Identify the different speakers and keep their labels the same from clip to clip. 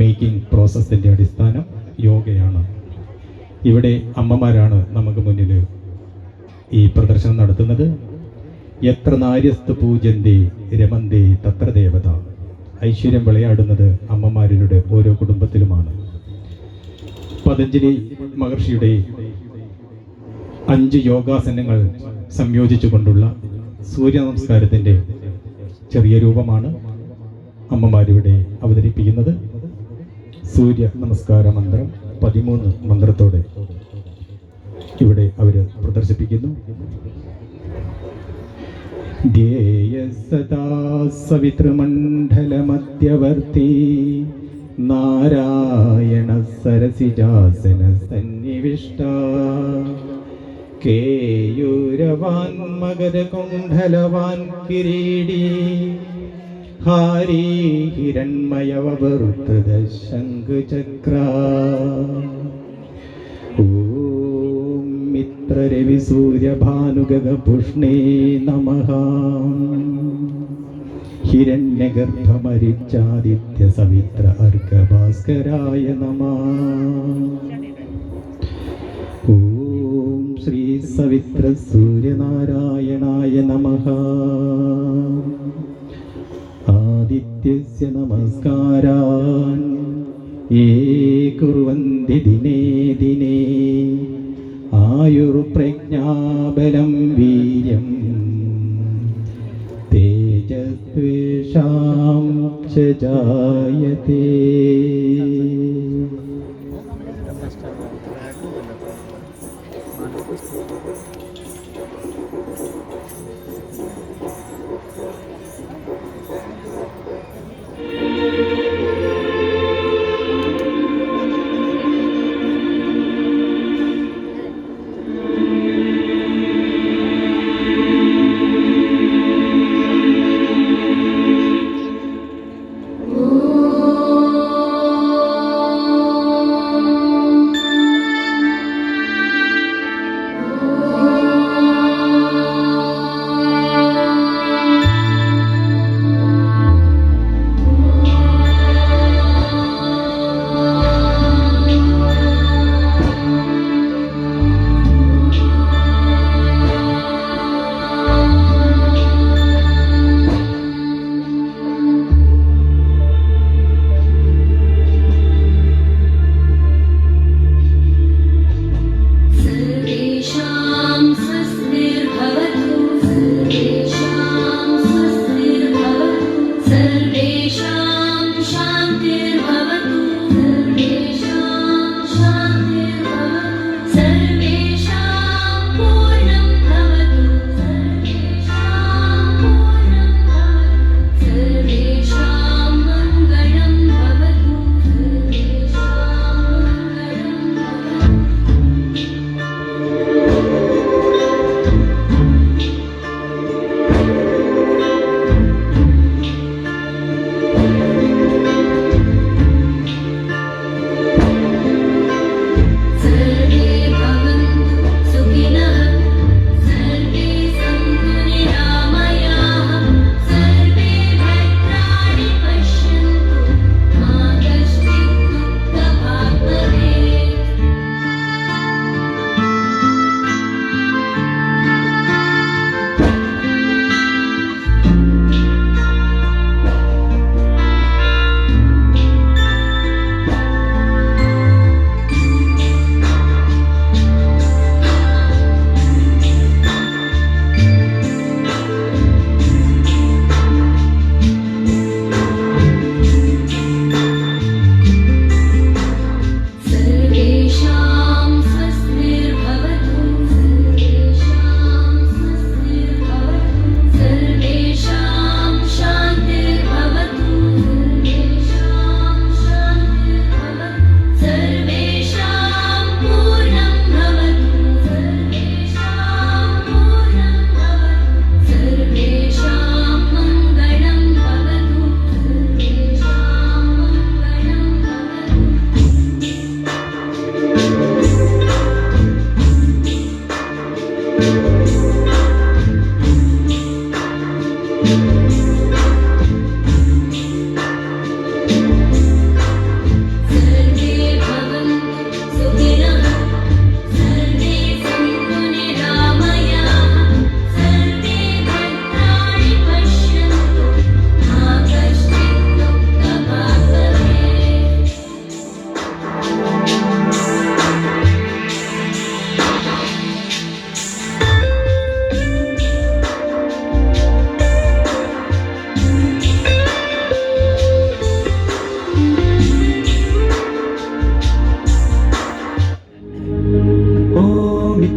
Speaker 1: Making പ്രോസസ്സിൻ്റെ അടിസ്ഥാനം യോഗയാണ് ഇവിടെ അമ്മമാരാണ് നമുക്ക് മുന്നിൽ ഈ പ്രദർശനം നടത്തുന്നത് എത്ര നാര്യസ്തു പൂജന്തി രമന്തി തത്ര ദേവത ഐശ്വര്യം വിളയാടുന്നത് അമ്മമാരുടെ ഓരോ കുടുംബത്തിലുമാണ് പതഞ്ജലി മഹർഷിയുടെ അഞ്ച് യോഗാസനങ്ങൾ സംയോജിച്ചുകൊണ്ടുള്ള സൂര്യ നമസ്കാരത്തിൻ്റെ ചെറിയ രൂപമാണ് അമ്മമാരിവിടെ അവതരിപ്പിക്കുന്നത് സൂര്യ നമസ്കാര മന്ത്രം പതിമൂന്ന് മന്ത്രത്തോടെ ഇവിടെ അവര് പ്രദർശിപ്പിക്കുന്നു സവിതൃമണ്ഡലമധ്യവർത്തി നാരായണ സരസിജാസന സന്നിവിഷ്ട കേയൂരവാൻ മകരകുണ്ഠലവാൻ കിരീടീ ഭാരീ ഹിരൺമയവൃത്തത ശംഖുചക്ര ഓം മിത്രരവി സൂര്യഭാനുഗപുഷ്ണേ നമ ഹിരണ്യഗർഭമരിച്ചാദിത്യ സവിത്ര അർഗഭാസ്കരായ നമ ശ്രീ സവിത്ര സൂര്യനാരായണായ നമ ആദിത്യസ്യ നമസ്കാരാൻ ഏ കുറുവന്തി ദിനേ ദിനേ ആയുർപ്രജ്ഞാബലം വീര്യം തേജസ്വേഷാം
Speaker 2: ജായത്തെ Thank you.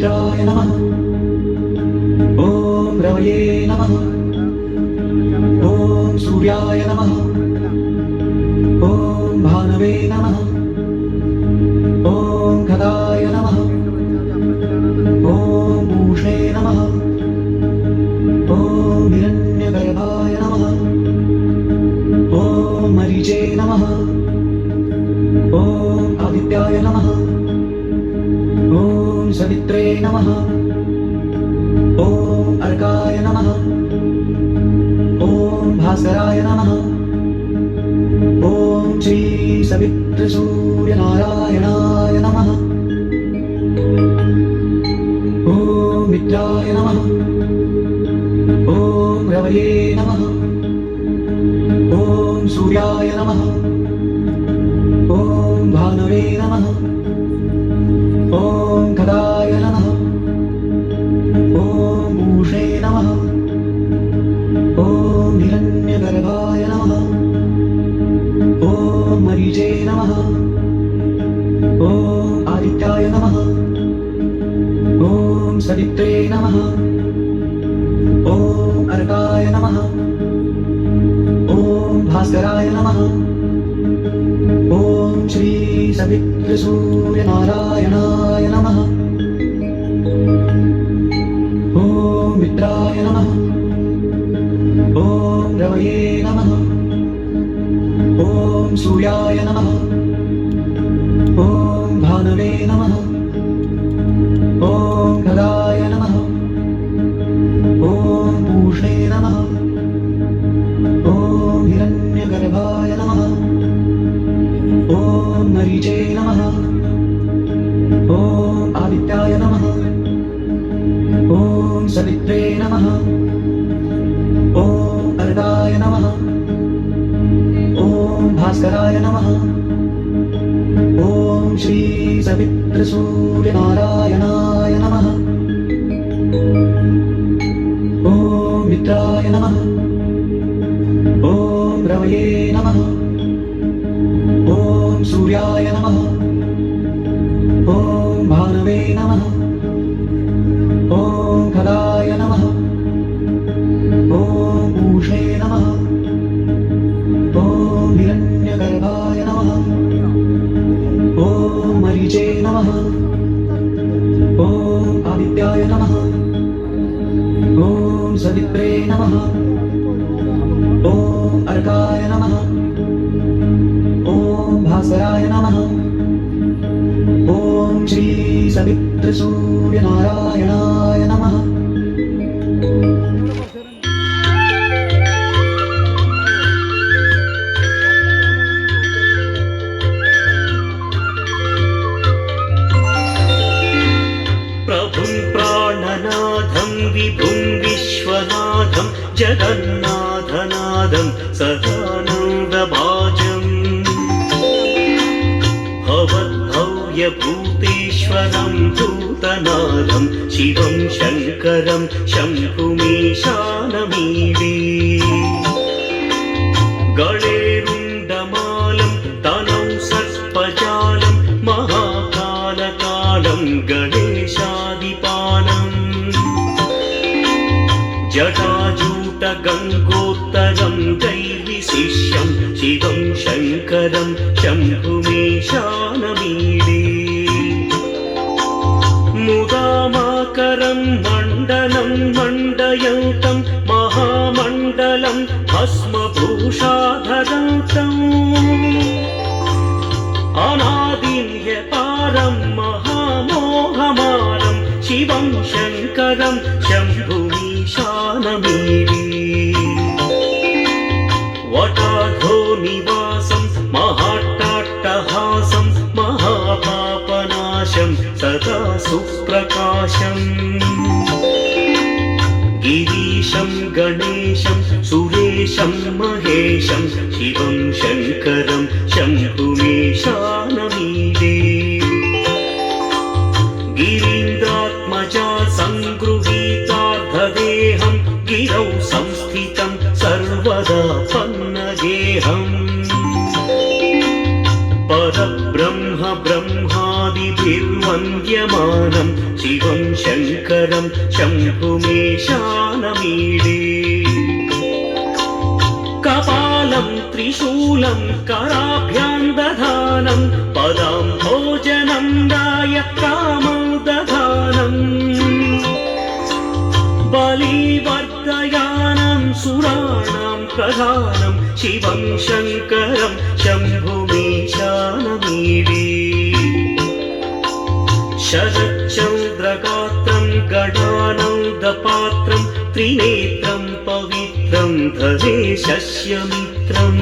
Speaker 2: रुद्राय नमः ॐ रवये नमः ॐ सूर्याय नमः सवित्रे नमः ॐ अर्काय नमः ॐ भास्कराय नमः ॐ श्री सवित्रसूर्यनारायणाय नमः ॐ मित्राय नमः ॐ रवये नमः ॐ अर्गाय नमः ॐ भास्कराय नमः
Speaker 3: సూర్యనారాయణాయ నమ ప్రభుం ప్రాణనాథం విభుం విశ్వనాథం జగన్నాథనాథం సదానందభాజం భవద్భవ్యభూతేశ్వరం ஞானநாதம் சிவம் சங்கரம் சங்குமீஷானமீவே கணே मण्डलं मण्डयन्तं महामण्डलं भस्म सुप्रकाशम् गिरीशं गणेशं सुरेशं महेशम् శంకరం శంభుమేశానమీడే కపాలం త్రిశూలం కరాభ్యాం దధానం పదాం భోజనం దాయ కామం
Speaker 4: దధానం బలివర్ధయానం సురాణం ప్రధానం శివం శంకరం శంభుమేశానమీడే शरच्चन्द्रगात्रम् गडानन्दपात्रं त्रिनेत्रं पवित्रं धरे शस्यमित्रम्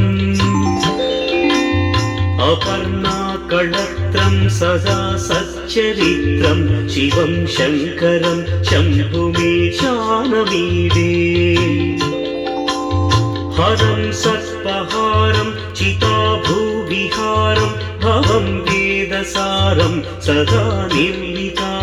Speaker 4: अपर्णाकळत्रं सदा सच्चरित्रं शिवं शङ्करं शम्भुमेशानमीडे हरं सत्पहारं चिताभूविहारं भवं वेदसारं सदा निर्मिता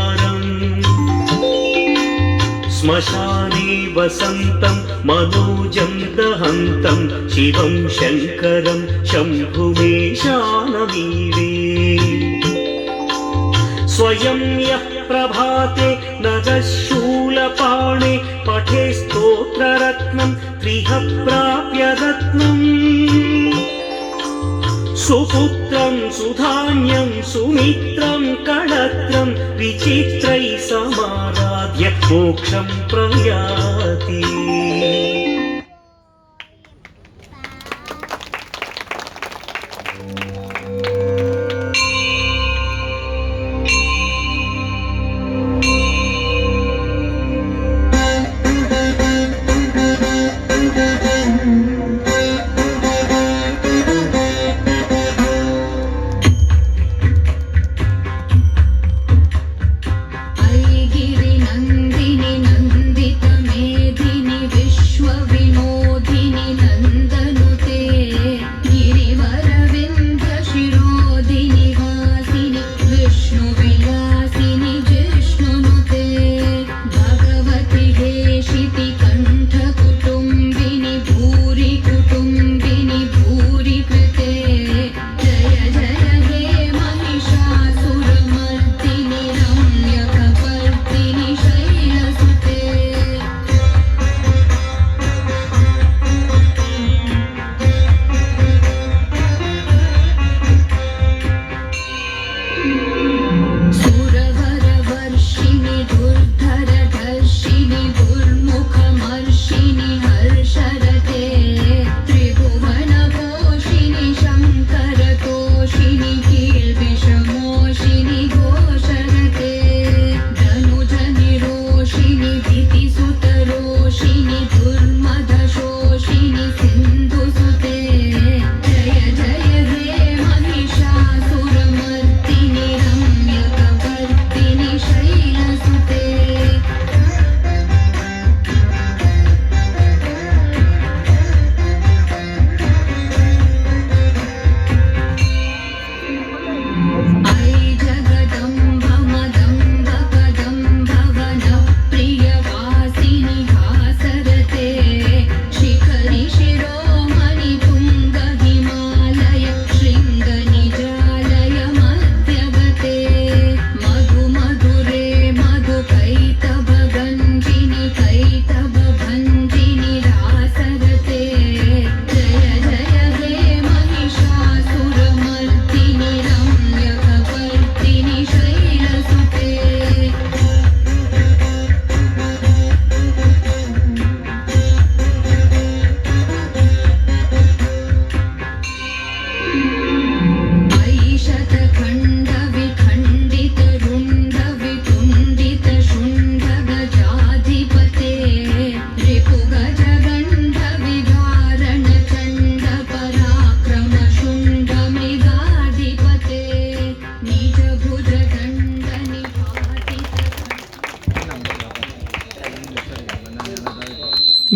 Speaker 4: श्मशाने वसन्तं मनोजं दहन्तं शिवं शङ्करं शम्भुमेशानवीरे स्वयं यः प्रभाते नरशूलपाणे पठे स्तोत्ररत्नं त्रिः प्राप्य रत्नम् सुपु सुमित्रं सुधान्यं सुमित्रं कडत्रं विचित्रै समाराध्य मोक्षं प्रयाति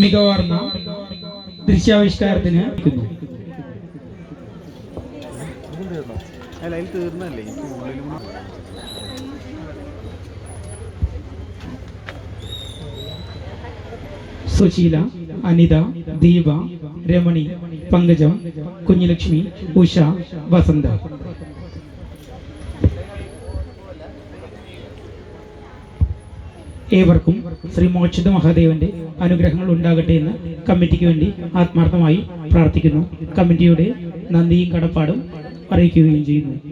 Speaker 5: മികവാർന്ന ദൃശ്യാവിഷ്കാരത്തിന് സുശീല അനിത ദീപ രമണി പങ്കജം കുഞ്ഞുലക്ഷ്മി ഉഷ വസന്ത ഏവർക്കും ശ്രീ മോക്ഷിത മഹാദേവന്റെ അനുഗ്രഹങ്ങൾ ഉണ്ടാകട്ടെ എന്ന് കമ്മിറ്റിക്ക് വേണ്ടി ആത്മാർത്ഥമായി പ്രാർത്ഥിക്കുന്നു കമ്മിറ്റിയുടെ നന്ദിയും കടപ്പാടും അറിയിക്കുകയും ചെയ്യുന്നു